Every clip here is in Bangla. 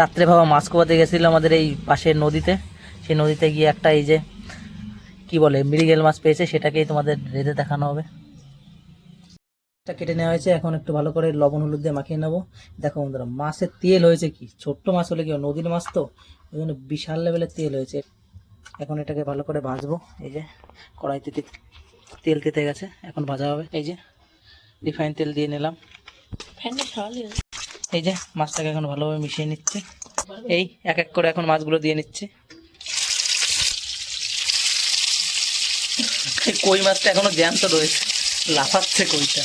রাত্রে বাবা মাছ কোপাতে গেছিল আমাদের এই পাশের নদীতে। সেই নদীতে গিয়ে একটা এই যে, কি বলে, মৃগেল মাছ পেয়েছে, সেটাকেই তোমাদের রেঁধে দেখানো হবে। কেটে নেওয়া হয়েছে, এখন একটু ভালো করে লবণ হলুদ দিয়ে মাখিয়ে নেব। দেখো বন্ধুরা, মাছের তেল হয়েছে কি? ছোট্ট মাছ হলে কি নদীর মাছ তো? ওই জন্য বিশাল লেভেলের তেল হয়েছে। এখন এটাকে ভালো করে ভাজবো। এই যে, কড়াইতে তেল তেতে গেছে, এখন ভাজা হবে। এই যে, রিফাইন তেল দিয়ে নিলাম। এই যে মাছটাকে এখন ভালোভাবে মিশিয়ে নিচ্ছে। এই এক এক করে এখন মাছগুলো দিয়ে নিচ্ছে। কই মাছটা এখনও জ্যান্ত রয়েছে। লাফাচ্ছে কইটা।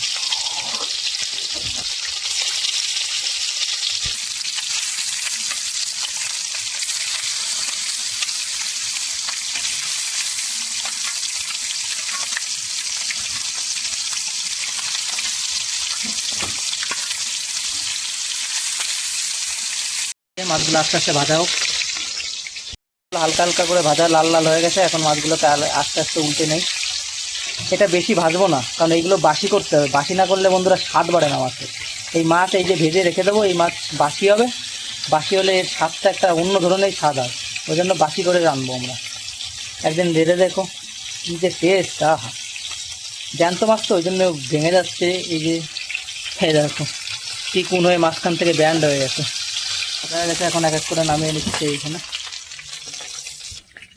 মাছগুলো আস্তে আস্তে ভাজা হোক। হালকা হালকা করে ভাজা, লাল লাল হয়ে গেছে। এখন মাছগুলোকে আস্তে আস্তে উল্টে নেই। এটা বেশি ভাজবো না, কারণ এইগুলো বাসি করতে হবে। বাসি না করলে বন্ধুরা স্বাদ বাড়ে না মাছের। এই মাছ এই যে ভেজে রেখে দেবো, এই মাছ বাসি হবে। বাসি হলে এর স্বাদটা একটা অন্য ধরনের স্বাদ হয় ওই জন্য বাসি করে রানবো আমরা। একদিন রেড়ে দেখো, কী যে টেস্ট আহা। জ্যান্ত মাছ তো, ওই জন্য ভেঙে যাচ্ছে। এই যে দেখো, চিকুন হয়ে মাঝখান থেকে ব্যান্ড হয়ে গেছে। আপনারা গেছে এখন এক এক করে নামিয়ে নিচ্ছে এইখানে।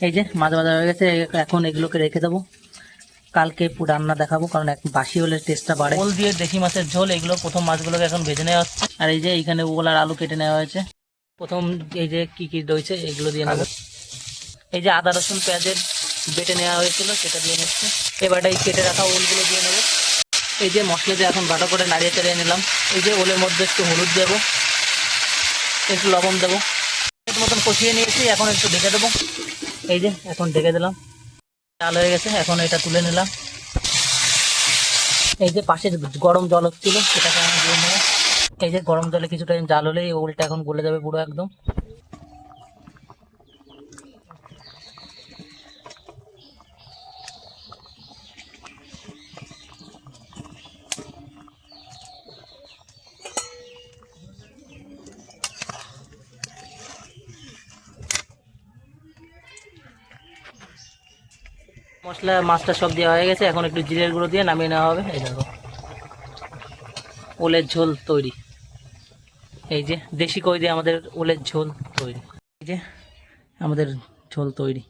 এই যে মাছ ভাজা হয়ে গেছে এখন এগুলোকে রেখে দেবো। কালকে রান্না দেখাবো কারণ এক বাসি হলে টেস্টটা বাড়ে। ওল দিয়ে দেশি মাছের ঝোল এগুলো প্রথম মাছগুলোকে এখন ভেজে নেওয়া হচ্ছে। আর এই যে এইখানে ওল আর আলু কেটে নেওয়া হয়েছে। প্রথম এই যে কি কি রয়েছে এগুলো দিয়ে নেব। এই যে আদা রসুন পেঁয়াজের বেটে নেওয়া হয়েছিল সেটা দিয়ে নিচ্ছে। এবার এই কেটে রাখা ওলগুলো দিয়ে নেব। এই যে মশলা দিয়ে এখন বাটা করে নাড়িয়ে চাড়িয়ে নিলাম। এই যে ওলের মধ্যে একটু হলুদ দেবো। একটু লবণ দেবো। মতন কষিয়ে নিয়েছি, এখন একটু ঢেকে দেবো। এই যে, এখন ঢেকে দিলাম। চাল হয়ে গেছে, এখন এটা তুলে নিলাম। এই যে, পাশে গরম জল হচ্ছিল, সেটাকে আমি এই যে, গরম জলে কিছুটা জাল হলেই ওলটা এখন গলে যাবে পুরো একদম। মশলা, মাছটা সব দেওয়া হয়ে গেছে। এখন একটু জিরের গুঁড়ো দিয়ে নামিয়ে নেওয়া হবে। এই দেখো, ওলের ঝোল তৈরি। এই যে, দেশি কই দিয়ে আমাদের ওলের ঝোল তৈরি। এই যে, আমাদের ঝোল তৈরি।